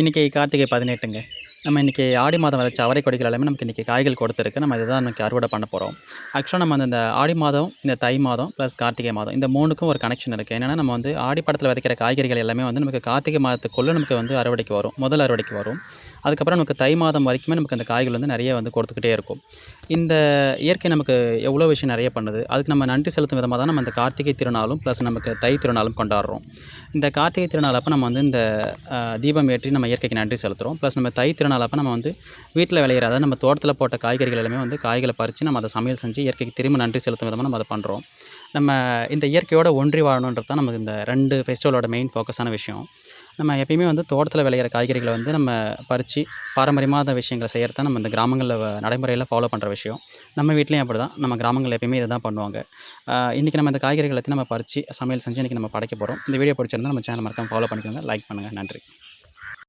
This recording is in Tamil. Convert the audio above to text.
இன்றைக்கி கார்த்திகை பதினெட்டுங்க. நம்ம இன்றைக்கி ஆடி மாதம் விதைச்ச அவரை கொடிகள் எல்லாமே நமக்கு இன்றைக்கி காய்கள் கொடுத்துருக்கு. நம்ம இதை தான் நமக்கு அறுவடை பண்ண போகிறோம் ஆக்சுவலாக நம்ம அந்த இந்த ஆடி மாதம் இந்த தை மாதம் ப்ளஸ் கார்த்திகை மாதம் இந்த மூணுக்கும் ஒரு கனெக்ஷன் இருக்குது என்னென்னா நம்ம வந்து ஆடி படத்தில் விதைக்கிற காய்கறிகள் எல்லாமே வந்து நமக்கு கார்த்திகை மாதத்துக்குள்ளே நமக்கு வந்து அறுவடைக்கு வரும். முதல் அறுவடைக்கு வரும். அதுக்கப்புறம் நமக்கு தை மாதம் வரைக்குமே நமக்கு அந்த காய்கள் வந்து நிறைய வந்து கொடுத்துக்கிட்டே இருக்கும். இந்த இயற்கை நமக்கு எவ்வளோ விஷயம் நிறைய பண்ணுது அதுக்கு நம்ம நன்றி செலுத்தும் விதமாக தான் நம்ம இந்த கார்த்திகை திருநாளும் ப்ளஸ் நமக்கு தை திருநாளும் கொண்டாடுறோம். இந்த கார்த்திகை திருநாள் அப்போ நம்ம வந்து இந்த தீபம் ஏற்றி நம்ம இயற்கைக்கு நன்றி செலுத்துகிறோம் ப்ளஸ் நம்ம தை திருநாள் அப்போ நம்ம வந்து வீட்டில் விளையிற அதாவது நம்ம தோட்டத்தில் போட்ட காய்கறிகள் எல்லாமே வந்து காய்களை பறித்து நம்ம அதை சமையல் செஞ்சு இயற்கைக்கு திரும்ப நன்றி செலுத்தும் விதமாக நம்ம அதை பண்ணுறோம் நம்ம இந்த இயற்கையோட ஒன்றி வாழணுன்றது தான் நமக்கு இந்த ரெண்டு ஃபெஸ்டிவலோட மெயின் ஃபோக்கஸான விஷயம். நம்ம எப்பயுமே வந்து தோட்டத்தில் விளையிற காய்கறிகளை வந்து நம்ம பறித்து பாரம்பரியமான விஷயங்களை செய்கிறது தான் நம்ம இந்த கிராமங்களில் நடைமுறையில் ஃபாலோ பண்ணுற விஷயம். நம்ம வீட்லேயும் அப்படி தான் நம்ம கிராமங்களில் எப்பயுமே இதை தான் பண்ணுவாங்க இன்றைக்கி நம்ம இந்த காய்கறிகளை நம்ம பறித்து சமையல் செஞ்சு இன்றைக்கி நம்ம படைக்க போகிறோம் இந்த வீடியோ பிடிச்சிருந்தால் நம்ம சேனல் மறக்காமல் ஃபாலோ பண்ணிக்கோங்க. லைக் பண்ணுங்கள் நன்றி.